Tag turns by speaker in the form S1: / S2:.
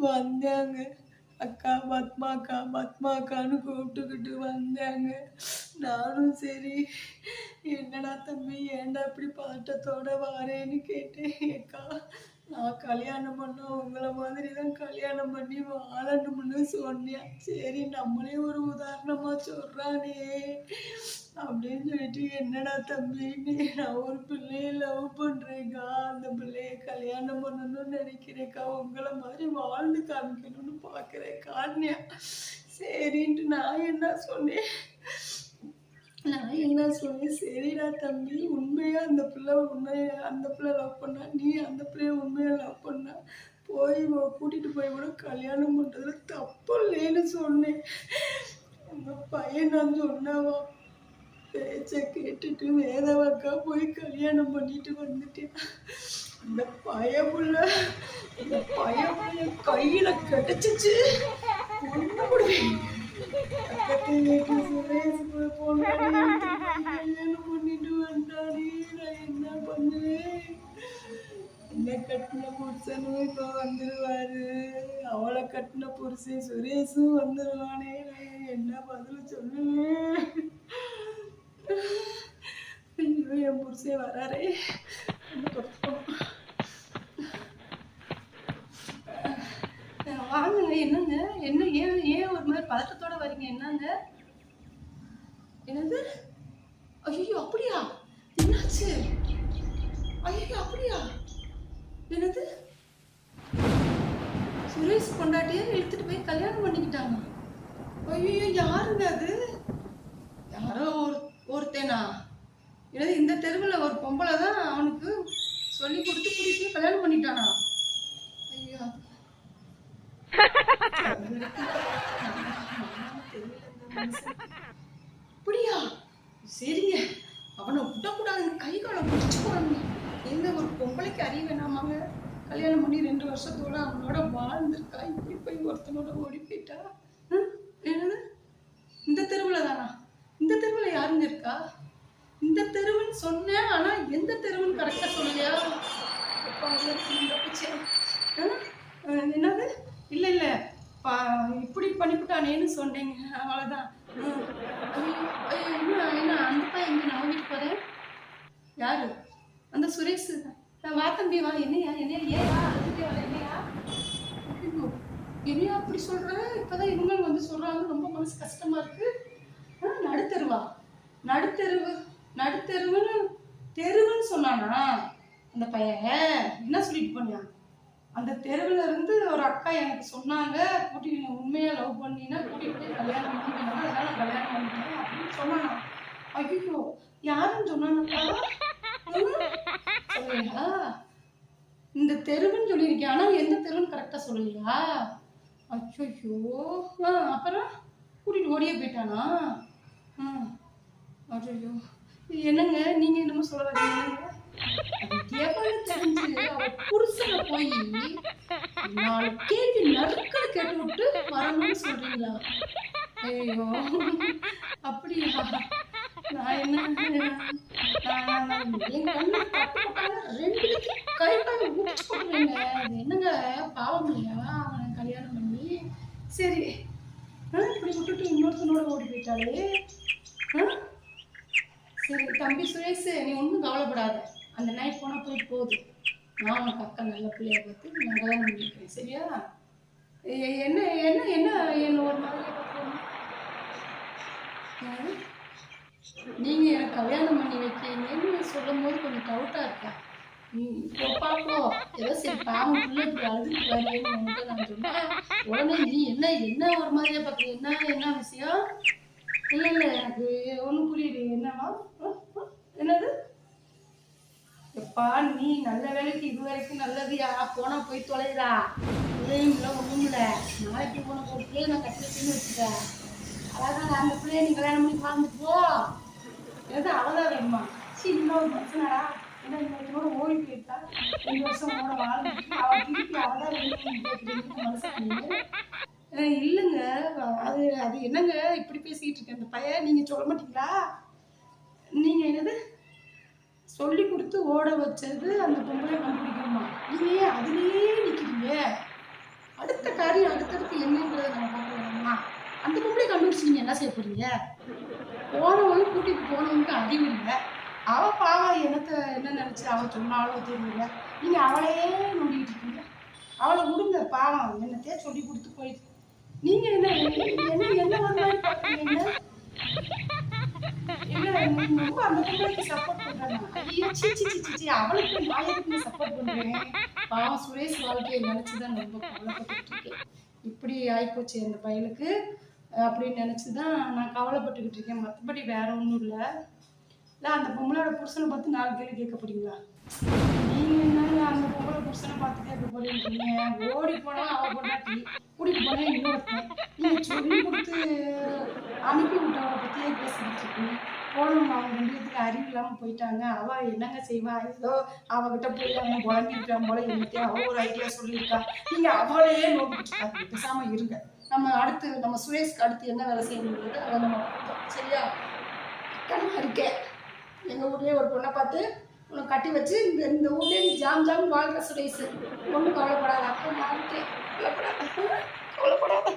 S1: வந்தாங்க. அக்கா பத்மா அக்கா பத்மா அக்கான்னு கூப்பிட்டுக்கிட்டு வந்தாங்க. நானும் சரி. என்னடா தம்பி ஏன்டா இப்படி பாட்டத்தோட வாரேன்னு கேட்டேன். அக்கா கல்யாணம் பண்ண உங்களை மாதிரி தான் கல்யாணம் பண்ணி வாழணும்னு சொன்னியா? சரி நம்மளே ஒரு உதாரணமாக சொல்கிறானே அப்படின்னு சொல்லிட்டு என்னடா தம்பி நான் ஒரு பிள்ளையை லவ் பண்ணுறேக்கா அந்த பிள்ளைய கல்யாணம் பண்ணணும்னு நினைக்கிறேக்கா உங்களை மாதிரி வாழ்ந்து காமிக்கணும்னு பார்க்குறேக்கான்னு சரின்ட்டு நான் என்ன சொன்னேன்? நான் என்ன சொன்னேன்? சரிடா தம்பி உண்மையாக அந்த பிள்ளை உண்மையா அந்த பிள்ளை லவ் பண்ணா? நீ அந்த பிள்ளைய உண்மையாக லவ் பண்ணா? போய் கூட்டிகிட்டு போய் கூட கல்யாணம் பண்ணுறதுல தப்பு இல்லைன்னு சொன்னேன். அந்த பையன் நான் சொன்னாவா? பேச்சை கேட்டுட்டு வேதவாக்கா போய் கல்யாணம் பண்ணிட்டு வந்துட்டேன். இந்த பயமுள்ள இந்த பயமுள்ள கையில் கிடைச்சிச்சு. ஒண்ணு சுரேஷ் போய் பண்ணிட்டு வந்தாடி நான் என்ன பண்ணுவேன் என்ன கட்டின புருஷனும் இப்போ வந்துடுவாரு அவளை கட்டின புருஷன் சுரேஷும் வந்துருவானே நான் என்ன பதில் சொல்லுவேன்? ஐயோ என் புருஷன் வராரே. என்னங்க? என்ன ஏன் ஏன் ஒரு மாதிரி பதட்டத்தோட வரீங்க? என்னங்க? என்னது? ஐயோ அப்படியா? என்னாச்சு? ஐயோ அப்படியா? என்னது? சுரேஷ் கொண்டாட்டியே இழுத்துட்டு போய் கல்யாணம் பண்ணிக்கிட்டாங்க. ஐயோ யாருங்க அது? யாரோ ஒரு ஒருத்தேனா? என்னது இந்த தெருவில் ஒரு பொம்பளை தான் அவனுக்கு சொல்லி கொடுத்து கூட்டிட்டு கல்யாணம் பண்ணிட்டானா? அப்படியா? சரிங்க. அவனை விடக்கூடாதுன்னு கை காலை பிடிச்சு போறாங்க எந்த ஒரு பொம்பளைக்கு அறிய வேணாமாங்க? கல்யாணம் பண்ணி ரெண்டு வருஷத்தோட அவனோட வாழ்ந்துருக்கா? இப்படி போய் ஒருத்தனோட ஓடி போயிட்டா? என்னது? இந்த தெருவில் தானா? இந்த தெருவில் யாருங்க இருக்கா? இந்த தெருவுன்னு சொன்னேன் ஆனா எந்த தெருவுன்னு கரெக்டாக சொல்லலையா அப்பா, அது இந்த பிச்சை. ஆ? ஆ, என்னது இல்ல இல்ல பா இப்படி பண்ணிவிட்டானேன்னு சொன்னீங்க. அவ்வளோதான் என்ன என்ன அந்த பையன் எங்கே நான் வீட்டுக்கு போகிறேன் யாரு? அந்த சுரேஷ். நான் வா தம்பி வா. என்னையா என்னையா? ஏயா அதுக்கிட்டே வர என்னையா? என்னையா அப்படி சொல்ற? இப்போதான் இவங்களும் வந்து சொல்கிறாங்க ரொம்ப மனசு கஷ்டமாக இருக்குது ஆ, நடுத்தெருவா. நடுத்தெருவு நடுத்தெருவுன்னு தெருவுன்னு சொன்னானா அந்த பையன்? என்ன சொல்லிட்டு போனியா? அந்த தெருவில் இருந்து ஒரு அக்கா எனக்கு சொன்னாங்க கூட்டி நீங்கள் உண்மையாக லவ் பண்ணினா கூட்டிகிட்டு போய் கல்யாணம் பண்ணிக்கணும் அதனால நான் கல்யாணம் பண்ணிட்டேன் அப்படின்னு சொன்னாங்க. ஐயோ யாருன்னு சொன்னாங்க சொல்லியா இந்த தெருவுன்னு சொல்லியிருக்கேன் ஆனால் எந்த தெருவுன்னு கரெக்டாக சொல்லலையா? அச்சோ ஆ அப்புறம் கூட்டிகிட்டு ஓடியே போயிட்டானா? ஆ அச்சோ என்னங்க நீங்கள் என்னமோ சொல்ல வரீங்க தெரிஞ்சு அவ புருஷனை போய் நாலு கேள்வி நறுக்கல் கேட்டு விட்டு வரணும்னு சொல்றீங்களா? ஐயோ அப்படியா நான் என்ன ரெண்டு முடிச்சு என்னங்க? பாவம் இல்லையா? அவனை கல்யாணம் பண்ணி. சரி. இப்படி விட்டுட்டு இன்னொருத்தனோட ஓடி போயிட்டாலே சரி தம்பி சுரேஷ் நீ ஒன்றும் கவலைப்படாத. அந்த நைட் போனால் போயிட்டு போகுது. நான் பக்கம் நல்ல பிள்ளைய பார்த்து நான் கல்யாணம் பண்ணிக்கிறேன் சரியா? என்ன என்ன என்ன என்ன ஒரு நீங்க எனக்கு கல்யாணம் பண்ணி வைக்கிறீங்கன்னு சொல்லும் போது கொஞ்சம் டவுட்டா இருக்கா? ம், பாப்போ ஏதோ சரி பாவம் பிள்ளை அழுதுட்டு நான் சொன்னேன் உடனே நீ என்ன என்ன ஒரு மாதிரியா பார்க்குறீங்க என்ன என்ன விஷயம்? இல்ல இல்ல எனக்கு ஒன்றும் புரியுது என்னவா என்னது? எப்பா நீ நல்ல வேலைக்கு இது வரைக்கும் நல்லதுயா? போனா போய் தொலைதா பிள்ளையும் இல்லை ஒன்றும் இல்லை. நாளைக்கு போன ஒரு பிள்ளைய நான் கட்டி வச்சுன்னு வச்சுக்க. அழகா அந்த பிள்ளைய நீ கல்யாணம் பண்ணி வாழ்ந்துட்டு போ. எது அவ்வளோதான் வேணுமா? சரி இன்னொரு பிரச்சனைடா. ஏன்னா இன்னொருத்தனோட ஓடி போயிட்டா ரெண்டு வருஷம் கூட வாழ்ந்துட்டு அவ திருப்பி அவதான் இல்லைங்க. அது அது என்னங்க இப்படி பேசிக்கிட்டு இருக்கேன் அந்த பையன் நீங்கள் சொல்ல மாட்டீங்களா? நீங்கள் என்னது? சொல்லி கொடுத்து ஓட வச்சது அந்த பொம்பளை கண்டுபிடிக்கணுமா? நீயே அதுலேயே நிற்கிறீங்க
S2: அடுத்த காரியம் அடுத்தடுத்து என்னங்கிறத நம்ம பார்க்க வேணாமா? அந்த பொம்பளை கண்டுபிடிச்சி நீங்கள் என்ன செய்ய போகிறீங்க போனவங்க கூட்டிட்டு போனவனுக்கு அறிவு இல்லை. அவ பாவம் என்னத்த என்ன நினச்சி அவள் சொன்னாலும் தெரியல. நீங்கள் அவளையே நோண்டிகிட்டு இருக்கீங்க. அவளை விடுங்க பாவம் என்னத்தையே சொல்லி கொடுத்து போயிட்டு நீங்க என்ன என்ன என்ன ரொம்ப அந்த பொம்பளைக்கு சப்போர்ட் பண்றாங்க அவளுக்கு நான் எதுக்கு சப்போர்ட் பண்றேன் பாவம் சுரேஷ் வாழ்க்கையை நினைச்சுதான் ரொம்ப இருக்கேன் இப்படி ஆயிப்போச்சு அந்த பையனுக்கு அப்படின்னு நினச்சி தான் நான் கவலைப்பட்டுக்கிட்டு இருக்கேன் மற்றபடி வேற ஒன்றும் இல்லை இல்லை அந்த பொம்பளோட புருஷனை பார்த்து நாலு கேள்வி கேட்க போறீங்களா நீங்கள் என்ன அந்த பொம்பளை புருஷனை பார்த்து கேட்க போறீங்க ஓடி போனா அவ பொண்டாட்டி கூட்டிட்டு போனா இன்னொருத்தன் நீங்கள் சொல்லி கொடுத்து அனுப்பி விட்டவளை பற்றியே பேசிக்கிட்டு இருக்கீங்க போகணும்மா அவங்க ரெண்டு அறிவு இல்லாமல் போயிட்டாங்க. அவள் என்னங்க செய்வா? ஏதோ அவகிட்ட போய் அவன் குழம்பிருக்கான் போல என்னத்தையும் அவள் ஒரு ஐடியா சொல்லியிருக்கா. நீங்கள் அவளையே நோக்கிட்டு பேசாமல் பேசாம இருங்க. நம்ம அடுத்து நம்ம சுரேஷ்க்கு அடுத்து என்ன வேலை செய்யணுங்கிறது அதை நம்ம சரியா? கண்ணா இருக்கேன் எங்கள் ஊர்லேயே ஒரு பொண்ணை பார்த்து உன்னை கட்டி வச்சு இந்த இந்த ஊர்லேயே நீ ஜாம் ஜாம் வாழ்கிற சுரேஷ். ஒன்றும் கவலைப்படாத. அப்போ நான் இருக்கேன். கவலைப்படாத. கவலைப்படாத.